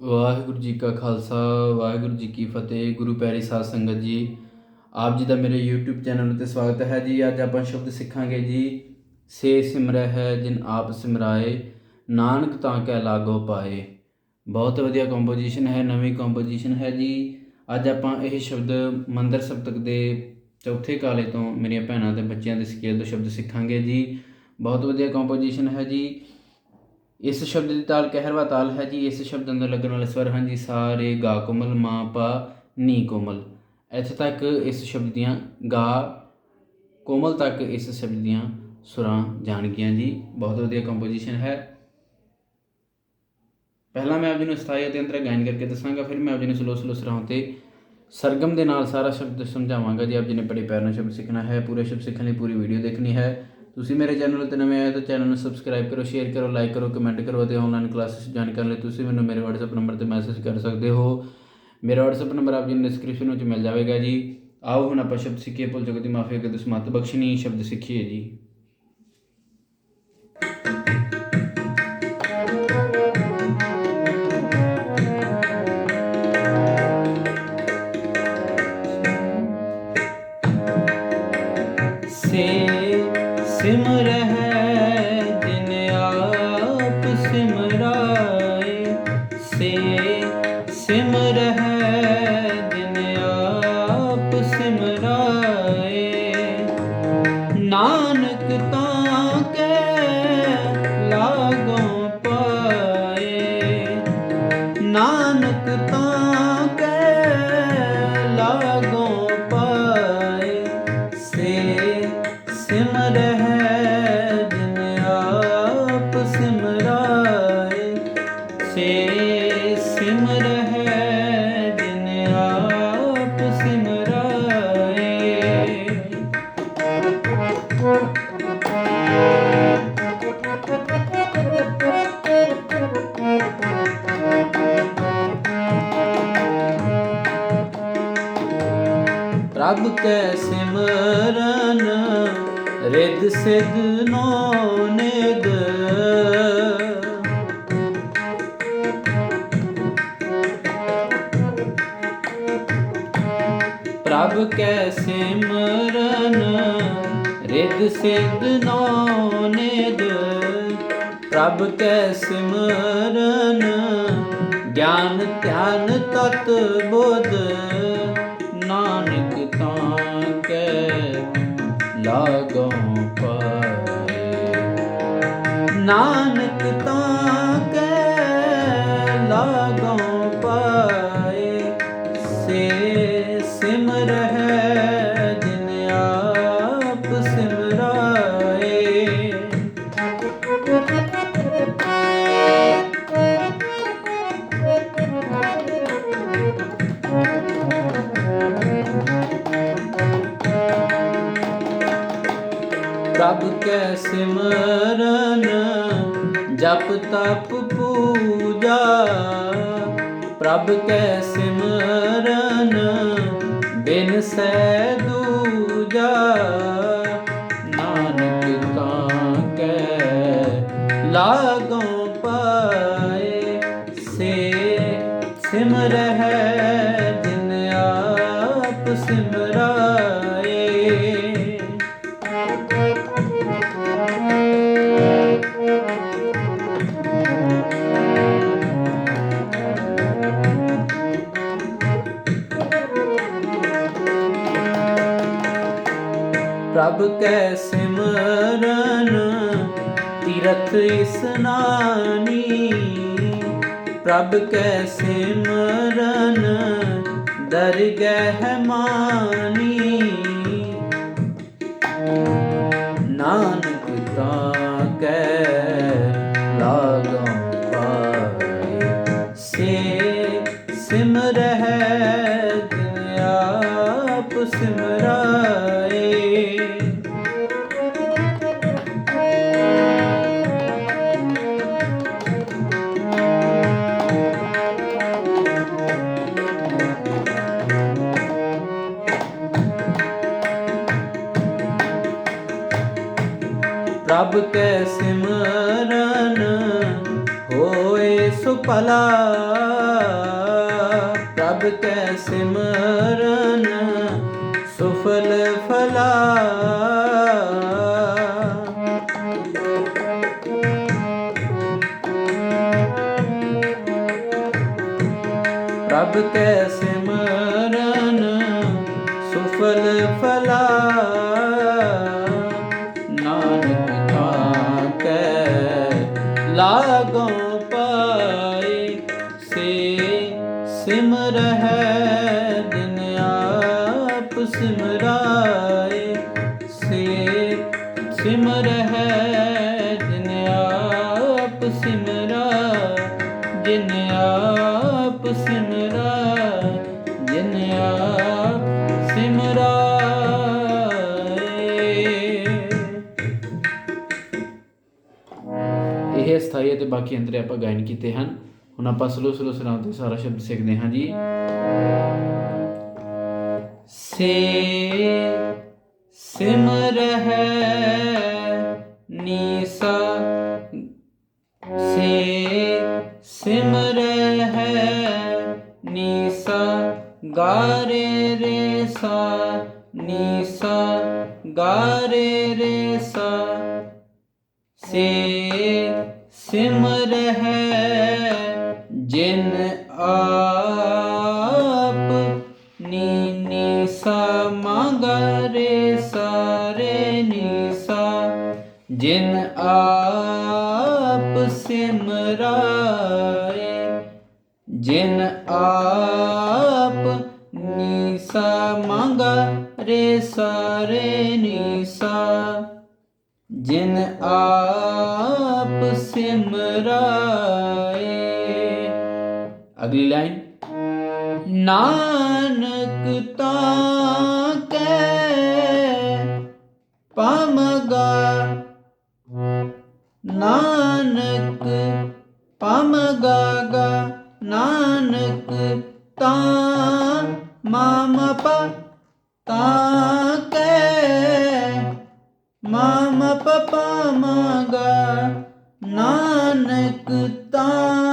ਵਾਹਿਗੁਰੂ ਜੀ ਕਾ ਖਾਲਸਾ, ਵਾਹਿਗੁਰੂ ਜੀ ਕੀ ਫਤਿਹ, ਗੁਰੂ ਪੈਰੀ ਸਾਧ ਸੰਗਤ ਜੀ। ਆਪ ਜੀ ਦਾ ਮੇਰੇ YouTube ਚੈਨਲ ਉੱਤੇ ਸਵਾਗਤ ਹੈ ਜੀ। ਅੱਜ ਆਪਾਂ ਸ਼ਬਦ ਸਿੱਖਾਂਗੇ ਜੀ, ਸੇ ਸਿਮਰੈ ਹੈ ਜਿਨ ਆਪ ਸਿਮਰਾਏ, ਨਾਨਕ ਤਾਂ ਕੈ ਲਾਗੋ ਪਾਏ। ਬਹੁਤ ਵਧੀਆ ਕੰਪੋਜੀਸ਼ਨ ਹੈ, ਨਵੀਂ ਕੰਪੋਜੀਸ਼ਨ ਹੈ ਜੀ। ਅੱਜ ਆਪਾਂ ਇਹ ਸ਼ਬਦ ਮੰਦਰ ਸਪਤਕ ਦੇ ਚੌਥੇ ਕਾਲੇ ਤੋਂ ਮੇਰੀਆਂ ਭੈਣਾਂ ਤੇ ਬੱਚਿਆਂ ਦੇ ਸਕੇਲ ਤੋਂ ਸ਼ਬਦ ਸਿੱਖਾਂਗੇ ਜੀ। ਬਹੁਤ ਵਧੀਆ ਕੰਪੋਜੀਸ਼ਨ ਹੈ ਜੀ। ਇਸ ਸ਼ਬਦ ਦੀ ਤਾਲ ਕਹਿਰਵਾ ਤਾਲ ਹੈ ਜੀ, ਇਸ ਸ਼ਬਦ ਅੰਦਰ ਲੱਗਣ ਵਾਲੇ ਸਵਰ ਹਨ ਜੀ, ਸਾਰੇ ਗਾ ਕੋਮਲ, ਮਾ ਪਾ ਨੀ ਕੋਮਲ। ਇੱਥੇ ਤੱਕ ਇਸ ਸ਼ਬਦ ਦੀਆਂ ਗਾ ਕੋਮਲ ਤੱਕ ਇਸ ਸ਼ਬਦ ਦੀਆਂ ਸੁਰਾਂ ਜਾਣਗੀਆਂ ਜੀ। ਬਹੁਤ ਵਧੀਆ ਕੰਪੋਜੀਸ਼ਨ ਹੈ। ਪਹਿਲਾਂ ਮੈਂ ਆਪ ਜੀ ਨੂੰ ਸਥਾਈ ਅਤੇ ਅੰਤਰ ਗਾਇਨ ਕਰਕੇ ਦੱਸਾਂਗਾ, ਫਿਰ ਮੈਂ ਆਪ ਜੀ ਨੂੰ ਸਲੋ ਸਲੋ ਸੁਰਾਂ ਤੇ ਸਰਗਮ ਦੇ ਨਾਲ ਸਾਰਾ ਸ਼ਬਦ ਸਮਝਾਵਾਂਗਾ ਜੀ। ਆਪ ਜੀ ਨੇ ਬੜੇ ਪਿਆਰ ਨਾਲ ਸ਼ਬਦ ਸਿੱਖਣਾ ਹੈ, ਪੂਰੇ ਸ਼ਬਦ ਸਿੱਖਣ ਲਈ ਪੂਰੀ ਵੀਡੀਓ ਦੇਖਣੀ ਹੈ। ਤੁਸੀਂ ਮੇਰੇ ਚੈਨਲ ਉੱਤੇ ਨਵੇਂ ਆਏ ਤਾਂ ਚੈਨਲ ਨੂੰ ਸਬਸਕ੍ਰਾਈਬ ਕਰੋ ਸ਼ੇਅਰ ਕਰੋ ਲਾਈਕ ਕਰੋ ਕਮੈਂਟ ਕਰੋ ਅਤੇ ਆਨਲਾਈਨ ਕਲਾਸਿਸ ਜੁਆਇਨ ਕਰਨ ਲਈ ਤੁਸੀਂ ਮੈਨੂੰ ਮੇਰੇ WhatsApp ਨੰਬਰ ਤੇ ਮੈਸੇਜ ਕਰ ਸਕਦੇ ਹੋ। ਮੇਰਾ WhatsApp ਨੰਬਰ ਆਪ ਜੀ ਨੂੰ ਡਿਸਕ੍ਰਿਪਸ਼ਨ ਵਿੱਚ ਮਿਲ ਜਾਵੇਗਾ ਜੀ। ਆਓ ਹੁਣ ਆਪਾਂ ਸ਼ਬਦ ਸਿੱਖੀਏ, ਭੁੱਲ ਜਗਤ ਦੀ ਮਾਫੀ ਅਗੇ ਦਸਮਤ ਬਖਸ਼ਣੀ ਸ਼ਬਦ ਸਿੱਖੀਏ ਜੀ। ਸੇ ਸਿਮਰ ਪ੍ਰਭ ਕੈ ਸਿਮਰਨ ਰਿਦ ਸਿਧ ਨੋ ਨਿਦ ਪ੍ਰਭ ਕੈ ਸਿਮਰਨ ਰਿਦ ਸਿਧ ਨੋ ਨਿਦ ਪ੍ਰਭ ਕੈ ਸਿਮਰਨ, ਗਿਆਨ ਧਿਆਨ ਤਤ ਬੁੱਧ। ਲਾਗੋਂ ਪਾਏ। ਨਾਨਕ ਸਿਮਰਨ, ਜਪ ਤਪ ਪੂਜਾ। ਪ੍ਰਭ ਕੈ ਸਿਮਰਨ, ਬਿਨ ਸੈ ਦੂਜਾ। ਨਾਨਕ ਤਾਂ ਕੈ ਲਾਗੋਂ ਪਾਏ, ਸੇ ਸਿਮਰ ਜਿਨ ਆਪ ਸਿਮਰਾਏ ਪ੍ਰਭ ਕੈ ਸਿਮਰਨ ਤੀਰਥ ਇਸਨਾਨੀ ਪ੍ਰਭ ਕੈ ਸਿਮਰਨ ਦਰਗਹਿ ਮਾਨੀ। ਪ੍ਰਭ ਕੈ ਸਿਮਰਨ ਹੋਏ ਹੋਏ ਸੁਪਲਾ ਪ੍ਰਭ ਕੈ ਸਿਮਰਨ ਸੁਫਲ ਫਲਾ। ਪ੍ਰਭ ਕੈ ਸਿਮਰਨ ਸਿਮਰ ਹੈ, ਦਿਨ ਆਪ ਸਿਮਰਾਏ। ਸੇ ਸਿਮਰ ਹੈ, ਦਿਨ ਆਪ ਸਿਮਰਾ ਜਿਨ ਆਪ ਸਿਮਰਾ ਜਿਨ ਆਪ ਸਿਮਰਾਏ। ਇਹ ਸਥਾਈ ਅਤੇ ਬਾਕੀ ਅੰਦਰ ਆਪਾਂ ਗਾਇਨ ਕੀਤੇ ਹਨ। ਹੁਣ ਆਪਾਂ ਸਲੋ ਸਲੋ ਸੁਰਾਂ ਤੇ ਸਾਰਾ ਸ਼ਬਦ ਸਿੱਖਦੇ ਹਾਂ ਜੀ। ਸੇ ਸਿਮਰ ਹੈ ਨੀਸਾ। ਸੇ ਸਿਮਰ ਹੈ ਨੀਸਾ। ਗਾਰੇ ਰੇ ਸਾ ਨੀਸਾ। ਗਾਰੇ ਰੇ ਸਾ ਸੇ ਸਿਮਰ ਹੈ ਜਿਨ ਆਪ ਨੀ ਨੀ ਸਾ ਮੰਗਰੇ ਸਾਰੇ ਨੀ ਸਾ ਜਿਨ ਆਪ ਸਿਮਰਾਏ, ਜਿਨ ਆਪ ਨੀਸਾ ਮੰਗਾ ਰੇ ਸਾਰੇ ਨੀਸਾ, ਜਿਨ ਆਪ ਸਿਮਰਾਏ। ਅਗਲੀ ਲਾਈਨ। ਨਾਨਕ ਤਾਂ ਕੈ ਪਮਗਾ। ਨਾਨਕ ਪਮਗਾ ਗਾ ਨਾਨਕ ਤਾਂ ਮਮ ਪ। ਤਾਂ ਕੈ ਮਮ ਪਮਗਾ। ਨਾਨਕ ਤਾਂ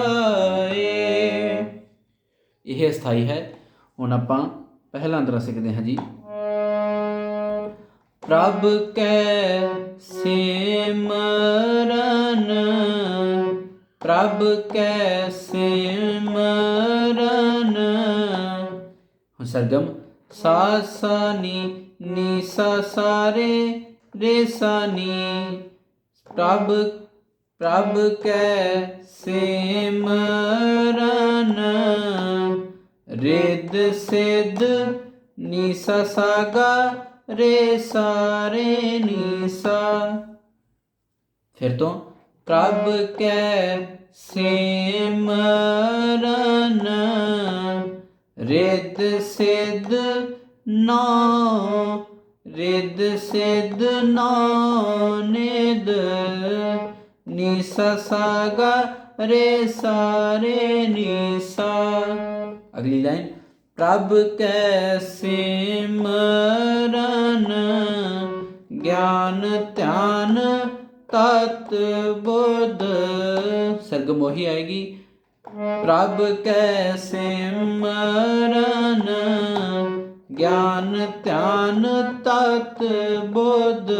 ਸਿਮਰਾਏ ਇਹ ਸਥਾਈ ਹੈ। ਹੁਣ ਆਪਾਂ ਪਹਿਲਾ ਅੰਤਰਾ ਸਿੱਖਦੇ ਹਾਂ ਜੀ। ਪ੍ਰਭ ਕੈ ਸਿਮਰਨ ਪ੍ਰਭ ਕੈ ਸਿਮਰਨ ਹੁਣ ਸਰਗਮ ਸਾ ਸਾ ਨੀ ਨੀ ਸਾ ਸਾਰੇ ਰੇ ਸਾ ਨੀ ਪ੍ਰਭ ਪ੍ਰਭ ਕੈ ਸਿਮਰਨ ਰਿਦ ਸਿਧ ਨੀ ਸਾ ਰੇ ਸਾਰੇ ਨੀ ਸਾ। ਫਿਰ ਤੋਂ ਪ੍ਰਭ ਕੈ ਸਿਮਰਨ ਰਿਦ ਸਿਧ ਨਾ ਰਿਦ ਸਿਧ ਨਾ ਨਿਦ ਨੀ ਸਾ ਸਾ ਰੇ ਸਾਰੇ ਨੀ ਸਾ ਅਗਲੀ ਲਾਈਨ, ਪ੍ਰਭ ਕੈ ਸਿਮਰਨ, ਗਿਆਨ ਧਿਆਨ ਤਤ ਬੁੱਧ। ਸਰਗਮ ਉਹੀ ਆਏਗੀ, ਪ੍ਰਭ ਕੈ ਸਿਮਰਨ, ਗਿਆਨ ਧਿਆਨ ਤਤ ਬੁੱਧ।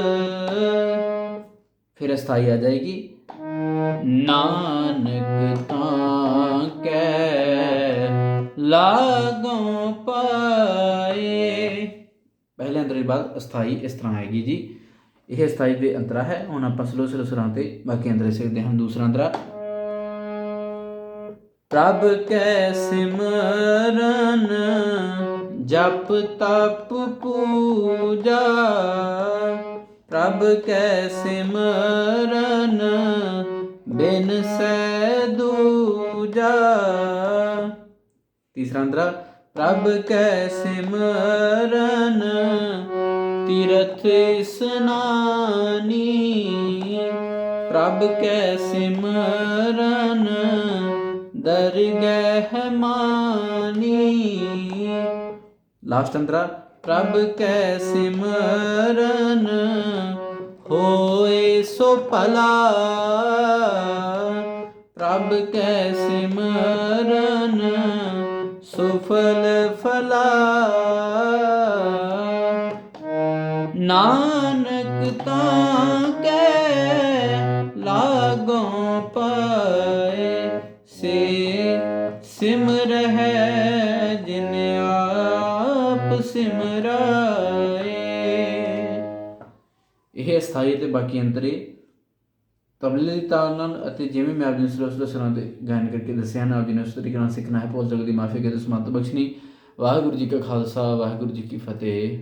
ਫਿਰ ਅਸਥਾਈ ਆ ਜਾਏਗੀ ਨਾਨਕ ਤਾਂ ਕੈ ਲਾਗੋਂ ਪਾਏ। ਪਹਿਲੇ ਅੰਤਰੇ ਬਾਅਦ ਅਸਥਾਈ ਇਸ ਤਰ੍ਹਾਂ ਆਏਗੀ ਜੀ। ਇਹ ਅਸਥਾਈ ਦੇ ਅੰਤਰਾ ਹੈ, ਹੁਣ ਆਪਾਂ ਸਲੋ ਸਲੋ ਸੁਰਾਂ ਤੇ ਬਾਕੀ ਅੰਤਰੇ ਸਿੱਖਦੇ ਹਾਂ, ਦੂਸਰਾ ਅੰਤਰਾ ਪ੍ਰਭ ਕੈ ਸਿਮਰਨ, ਜਪ ਤਪ ਪੂਜਾ। ਪ੍ਰਭ ਕੈ ਸਿਮਰਨ ਬਿਨ ਸੈ ਦੂਜਾ। ਤੀਸਰਾ ਅੰਤਰਾ, ਪ੍ਰਭ ਕੈ ਸਿਮਰਨ, ਤੀਰਥ ਇਸਨਾਨੀ ਪ੍ਰਭ ਕੈ ਸਿਮਰਨ, ਦਰਗਹਿ ਮਾਨੀ। ਲਾਸਟ ਅੰਤਰਾ, ਪ੍ਰਭ ਕੈ ਸਿਮਰਨ ਹੋਏ ਸੋ ਭਲਾ, ਪ੍ਰਭ ਕੈ ਸਿਮਰਨ ਸੁਫਲ ਫਲਾ। ਨਾਨਕ ਤਾਂ ਕੈ ਲਾਗੋਂ ਪਾਏ, ਸੇ ਸਿਮਰਹਿ ਇਹ ਅਸਥਾਈ ਅਤੇ ਬਾਕੀ ਅੰਤਰੇ ਤਬਲੇ ਦੀ ਤਾਲ ਨਾਲ ਅਤੇ ਜਿਵੇਂ ਮੈਂ ਆਪ ਜੀ ਨੂੰ ਸਲੋ ਸਲੋ ਤੇ ਗਾਇਨ ਕਰਕੇ ਦੱਸਿਆ ਨਾ ਆਪ ਜੀ ਨੇ ਉਸ ਤਰੀਕੇ ਨਾਲ ਸਿੱਖਣਾ ਹੈ ਭੁੱਲ ਦੀ ਮਾਫੀ ਕਰਦੇ ਸਮਤ ਬਖਸ਼ਣੀ। ਵਾਹਿਗੁਰੂ ਜੀ ਕਾ ਖਾਲਸਾ, ਵਾਹਿਗੁਰੂ ਜੀ ਕੀ ਫਤਿਹ।